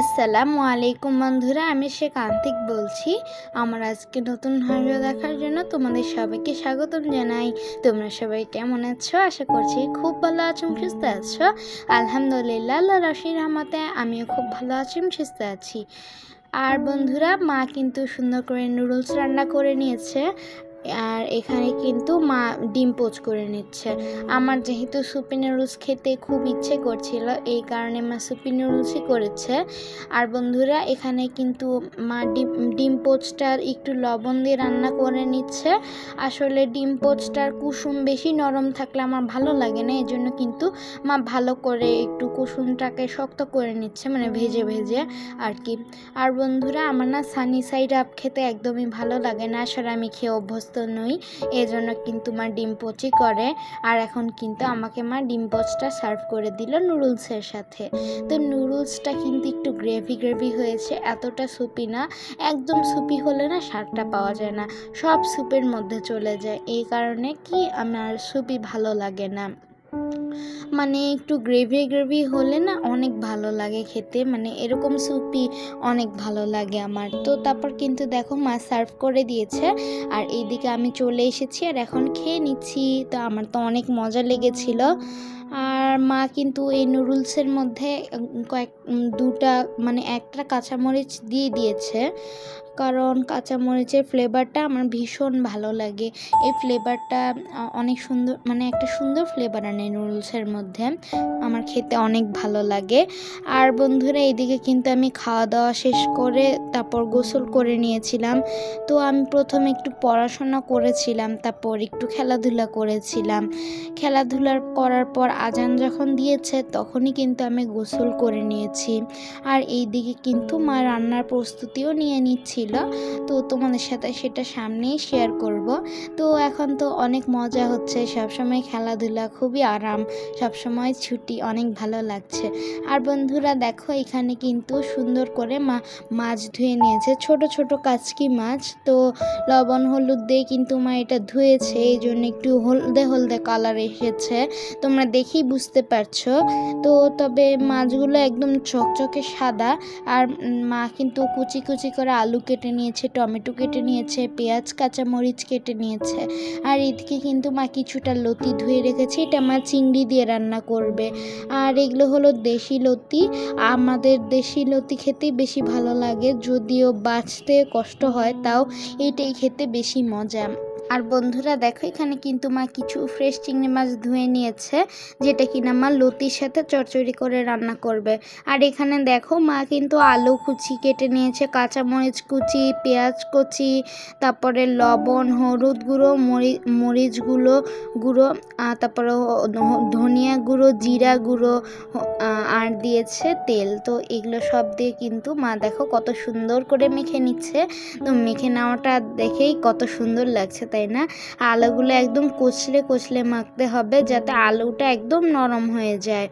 আসসালামু আলাইকুম বন্ধুরা, আমি শেখ আন্তিক বলছি। আমার আজকে নতুন ভিডিও দেখার জন্য তোমাদের সবাইকে স্বাগতম জানাই। তোমরা সবাই কেমন আছো? আশা করছি খুব ভালো আছো, সুস্থ আছো। আলহামদুলিল্লাহ আল্লাহ রশির রহমতে আমিও খুব ভালো আছি সুস্থ আছি। আর বন্ধুরা, মা কিন্তু সুন্দর করে নুডলস রান্না করে নিয়েছে। আর এখানে কিন্তু মা ডিম পোচ করে নিচ্ছে। আমার যেহেতু সুপি নুডলস খেতে খুব ইচ্ছে করছিল, এই কারণে মা সুপি নুডলসই করেছে। আর বন্ধুরা, এখানে কিন্তু মা ডিম ডিম পোচটা একটু লবণ দিয়ে রান্না করে নিচ্ছে। আসলে ডিম পোচটার কুসুম বেশি নরম থাকলে আমার ভালো লাগে না এই জন্য কিন্তু মা ভালো করে একটু কুসুমটাকে শক্ত করে নিচ্ছে মানে ভেজে ভেজে আর কি। আর বন্ধুরা, আমার না সানি সাইড আপ খেতে একদমই ভালো লাগে না, আসলে আমি খেয়ে অভ্যস্ত নই এই জন্য কিন্তু মা ডিম পচি করে। আর এখন কিন্তু আমাকে মা ডিম পচটা সার্ভ করে দিল নুডলসের সাথে। তো নুডলসটা কিন্তু একটু গ্রেভি গ্রেভি হয়েছে, এতটা সুপি না। একদম সুপি হলে না স্বাদটা পাওয়া যায় না। সব সুপের মধ্যে চলে যায়। এই কারণে কি আমার সুপি ভালো লাগে না। মানে একটু গ্রেভি গ্রেভি হলে না অনেক ভালো লাগে খেতে। মানে এরকম সুপি অনেক ভালো লাগে আমার। তো তারপর কিন্তু দেখো মা সার্ভ করে দিয়েছে। আর এইদিকে আমি চলে এসেছি আর এখন খেয়ে নিচ্ছি। তো আমার তো অনেক মজা লেগেছিল। আর মা কিন্তু এই নুডলসের মধ্যে কয়েক দুটা মানে একটা কাঁচামরিচ দিয়ে দিয়েছে। কারণ কাঁচামরিচের ফ্লেভারটা আমার ভীষণ ভালো লাগে। এই ফ্লেভারটা অনেক সুন্দর মানে একটা সুন্দর ফ্লেভার আনে নুডলসের মধ্যে। আমার খেতে অনেক ভালো লাগে। আর বন্ধুরা, এইদিকে কিন্তু আমি খাওয়া দাওয়া শেষ করে তারপর গোসল করে নিয়েছিলাম। তো আমি প্রথমে একটু পড়াশোনা করেছিলাম, তারপর একটু খেলাধুলা করেছিলাম। খেলাধুলার করার পর আজান যখন দিয়েছে, তখনই কিন্তু আমি গোসল করে নিয়েছি। আর এই দিকে কিন্তু মা রান্নার প্রস্তুতিও নিয়ে নিচ্ছিল তো তোমাদের সাথে সেটা সামনেই শেয়ার করব। তো এখন তো অনেক মজা হচ্ছে, সবসময় খেলাধুলা খুবই আরাম, সবসময় ছুটি, অনেক ভালো লাগছে। আর বন্ধুরা দেখো, এখানে কিন্তু সুন্দর করে মা, মাছ ধুয়ে নিয়েছে। ছোট ছোট কাচকি মাছ। তো লবণ, হলুদ দিয়ে কিন্তু মা এটা ধুয়েছে এই জন্য একটু হলদে হলদে কালার এসেছে। তোমরা দেখেই বুঝতে পারছ। তো তবে মাছগুলো একদম চকচকে সাদা। আর মা কিন্তু কুচি কুচি করে আলু কেটে নিয়েছে, টমেটো কেটে নিয়েছে, পেঁয়াজ, কাঁচামরিচ কেটে নিয়েছে। আর এদিকে কিন্তু মা কিছুটা লতি ধুয়ে রেখেছে, এটা মা চিংড়ি দিয়ে রান্না করবে। আর এগুলো হলো দেশি লতি। আমাদের দেশি লতি খেতেই বেশি ভালো লাগে, যদিও বাঁচতে কষ্ট হয়, তাও এটাই খেতে বেশি মজা। আর বন্ধুরা দেখো, এখানে কিন্তু মা কিছু ফ্রেশ চিংড়ি মাছ ধুয়ে নিয়েছে, যেটা কিনা মা লতির সাথে চচ্চড়ি করে রান্না করবে। আর এখানে দেখো, মা কিন্তু আলু কুচি কেটে নিয়েছে, কাঁচামরিচ কুচি, পেঁয়াজ কুচি, তারপরে লবণ, হলুদ গুঁড়ো, মরি, মরিচ গুঁড়ো গুঁড়ো তারপরে ধনিয়া গুঁড়ো, জিরা গুঁড়ো আর দিয়েছে তেল। তো এগুলো সব দিয়ে কিন্তু মা দেখো কত সুন্দর করে মেখে নিচ্ছে। তো মেখে নেওয়াটা দেখেই কত সুন্দর লাগছে। তাই না? আলুগুলো একদম কচলে কচলে মাখতে হবে যাতে আলুটা একদম নরম হয়ে যায়।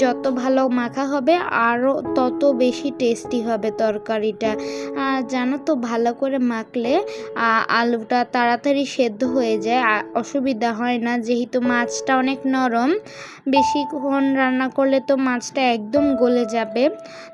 যত ভালো মাখা হবে আরও তত বেশি টেস্টি হবে তরকারিটা। জানো তো, ভালো করে মাখলে আলুটা তাড়াতাড়ি সেদ্ধ হয়ে যায়। অসুবিধা হয় না, যেহেতু মাছটা অনেক নরম, বেশিক্ষণ রান্না করলে তো মাছটা একদম গলে যাবে।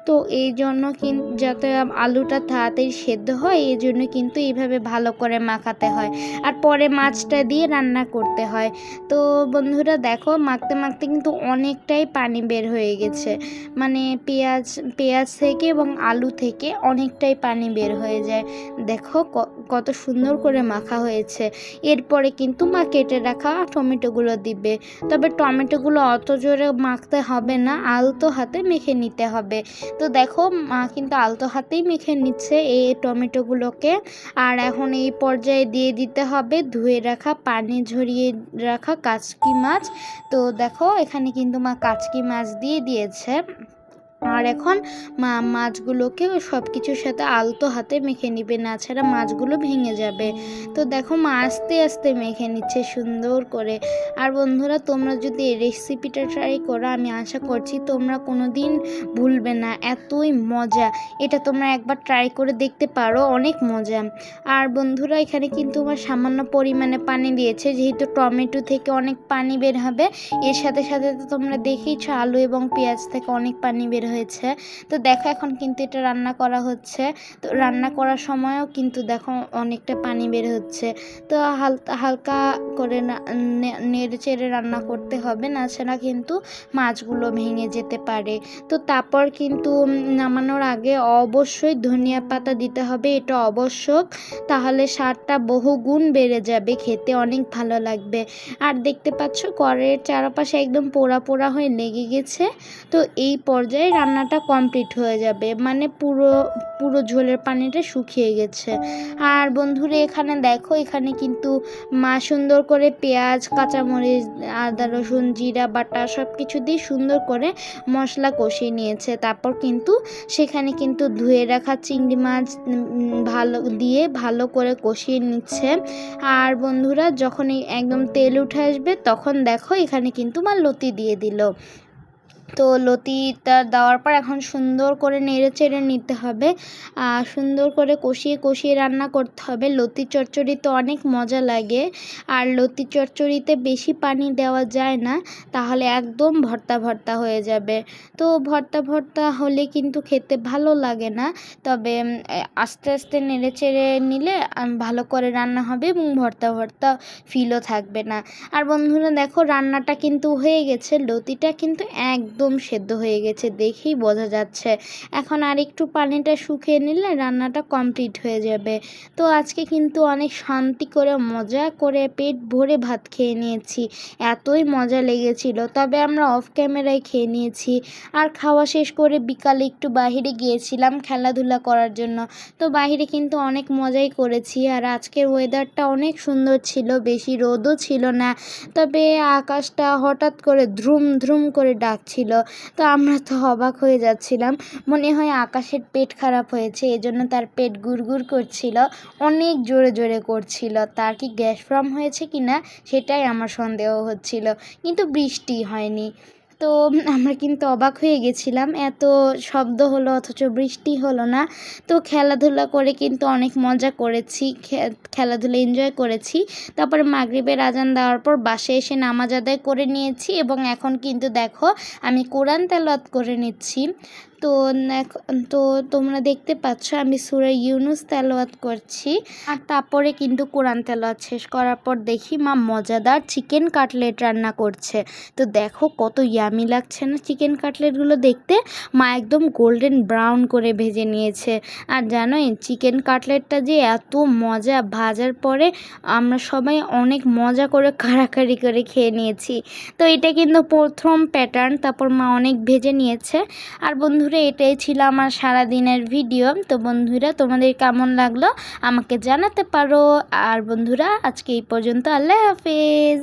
তো এই জন্য কিন্তু যাতে আলুটা তাড়াতাড়ি সেদ্ধ হয়, এই জন্য কিন্তু এইভাবে ভালো করে মাখাতে হয়। আর পরে মাছটা দিয়ে রান্না করতে হয়। তো বন্ধুরা দেখো, মাখতে মাখতে কিন্তু অনেকটাই পানি বের হয়ে গেছে। মানে পেঁয়াজ পেঁয়াজ থেকে এবং আলু থেকে অনেকটাই পানি বের হয়ে যায়। দেখো কত সুন্দর করে মাখা হয়েছে। এরপরে কিন্তু মা কেটে রাখা টমেটোগুলো দিবে। তবে টমেটোগুলো অত জোরে মাখতে হবে না, আলতো হাতে মেখে নিতে হবে। তো দেখো, মা কিন্তু আলতো হাতেই মেখে নিচ্ছে এই টমেটোগুলোকে। আর এখন এই পর্যায়ে দিয়ে দিতে হবে ধুয়ে রাখা, পানি ঝরিয়ে রাখা কাচকি মাছ। তো দেখো, এখানে কিন্তু মা কাচকি মাছ দিয়ে দিয়েছে। আর এখন মা, মাছগুলোকে সব কিছুর সাথে আলতো হাতে মেখে নিবে, না ছাড়া মাছগুলো ভেঙে যাবে। তো দেখো মা আস্তে আস্তে মেখে নিচ্ছে সুন্দর করে। আর বন্ধুরা, তোমরা যদি এই রেসিপিটা ট্রাই করো, আমি আশা করছি তোমরা কোনো দিন ভুলবে না। এতই মজা। এটা তোমরা একবার ট্রাই করে দেখতে পারো, অনেক মজা। আর বন্ধুরা, এখানে কিন্তু আমার সামান্য পরিমাণে পানি দিয়েছে। যেহেতু টমেটো থেকে অনেক পানি বের হবে, এর সাথে সাথে তো তোমরা দেখেইছো আলু এবং পেঁয়াজ থেকে অনেক পানি বের হয়েছে। তো দেখো এখন কিন্তু এটা রান্না করা হচ্ছে। তো রান্না করার সময়ও কিন্তু দেখো অনেকটা পানি বের হচ্ছে। তো হালকা হালকা করে নেড়ে চেড়ে রান্না করতে হবে, না ছাড়া কিন্তু মাছগুলো ভেঙে যেতে পারে। তো তারপর কিন্তু নামানোর আগে অবশ্যই ধনিয়া পাতা দিতে হবে, এটা আবশ্যক। তাহলে স্বাদটা বহুগুণ বেড়ে যাবে, খেতে অনেক ভালো লাগবে। আর দেখতে পাচ্ছ কড়াইয়ের চারপাশে একদম পোড়া পোড়া হয়ে লেগে গেছে। তো এই পর্যায়ে রান্নাটা কমপ্লিট হয়ে যাবে। মানে পুরো পুরো ঝোলের পানিটা শুকিয়ে গেছে। আর বন্ধুরা, এখানে দেখো, এখানে কিন্তু মা সুন্দর করে পেঁয়াজ, কাঁচামরিচ, আদা, রসুন, জিরা, বাটা সব কিছু দিয়ে সুন্দর করে মশলা কষিয়ে নিয়েছে। তারপর কিন্তু সেখানে কিন্তু ধুয়ে রাখা চিংড়ি মাছ ভালো, দিয়ে ভালো করে কষিয়ে নিচ্ছে। আর বন্ধুরা, যখন একদম তেল উঠে আসবে, তখন দেখো এখানে কিন্তু মা লতি দিয়ে দিল। তো লতিটা দেওয়ার পর এখন সুন্দর করে নেড়ে চেড়ে নিতে হবে। সুন্দর করে কষিয়ে কষিয়ে রান্না করতে হবে। লতি চচ্চড়ি তো অনেক মজা লাগে। আর লতি চচ্চড়িতে বেশি পানি দেওয়া যায় না, তাহলে একদম ভর্তা ভর্তা হয়ে যাবে। তো ভর্তা ভর্তা হলে কিন্তু খেতে ভালো লাগে না। তবে আস্তে আস্তে নেড়ে চেড়ে নিলে ভালো করে রান্না হবে এবং ভর্তা ভর্তা ফিলও থাকবে না। আর বন্ধুরা দেখো, রান্নাটা কিন্তু হয়ে গেছে। লতিটা কিন্তু একদম সেদ্ধ হয়ে গেছে দেখেই বোঝা যাচ্ছে। এখন আর একটু পানিটা শুকিয়ে নিলে রান্নাটা কমপ্লিট হয়ে যাবে। তো আজকে কিন্তু অনেক শান্তি করে, মজা করে পেট ভরে ভাত খেয়ে নিয়েছি। এতই মজা লেগেছিল। তবে আমরা অফ ক্যামেরায় খেয়ে নিয়েছি। আর খাওয়া শেষ করে বিকালে একটু বাইরে গিয়েছিলাম খেলাধুলা করার জন্য। তো বাইরে কিন্তু অনেক মজাই করেছি। আর আজকের ওয়েদারটা অনেক সুন্দর ছিল, বেশি রোদও ছিল না। তবে আকাশটা হঠাৎ করে ধ্রুম ধ্রুম করে ডাকছিল। তো আমরা তো অবাক হয়ে যাচ্ছিলাম। মনে হয় আকাশের পেট খারাপ হয়েছে, এজন্য তার পেট গুড়গুড় করছিল, অনেক জোরে জোরে করছিল। তার কি গ্যাস ফর্ম হয়েছে কিনা, সেটাই আমার সন্দেহ হচ্ছিল। কিন্তু বৃষ্টি হয়নি। তো আমরা কিন্তু অবাক হয়ে গেছিলাম। এত শব্দ হলো, অথচ বৃষ্টি হলো না। তো খেলাধুলা করে কিন্তু অনেক মজা করেছি খেলাধুলা এনজয় করেছি। তারপরে মাগরিবের আজান দেওয়ার পর বাসে এসে নামাজ আদায় করে নিয়েছি এবং এখন কিন্তু দেখো আমি কোরআন তেলাওয়াত করে নিচ্ছি। তো তো তোমরা দেখতে পাচ্ছ আমি সুরা ইউনুস তেলাওয়াত করছি। আর তারপরে কিন্তু কোরআন তেলাওয়াত শেষ করার পর দেখি মা মজাদার চিকেন কাটলেট রান্না করছে। তো দেখো কত ইয়ামি লাগছে না চিকেন কাটলেটগুলো দেখতে। মা একদম গোল্ডেন ব্রাউন করে ভেজে নিয়েছে। আর জানোই চিকেন কাটলেটটা যে এত মজা ভাজার পরে আমরা সবাই অনেক মজা করে কাড়াকাড়ি করে খেয়ে নিয়েছি। তো এটা কিন্তু প্রথম প্যাটার্ন তারপর মা অনেক ভেজে নিয়েছে। আর বন্ধুরা, এটাই ছিল আমার সারা দিনের ভিডিও তো বন্ধুরা, তোমাদের কেমন লাগল? আমাকে জানাতে পারো। আর বন্ধুরা, আজকে এই পর্যন্ত আল্লাহ হাফেজ।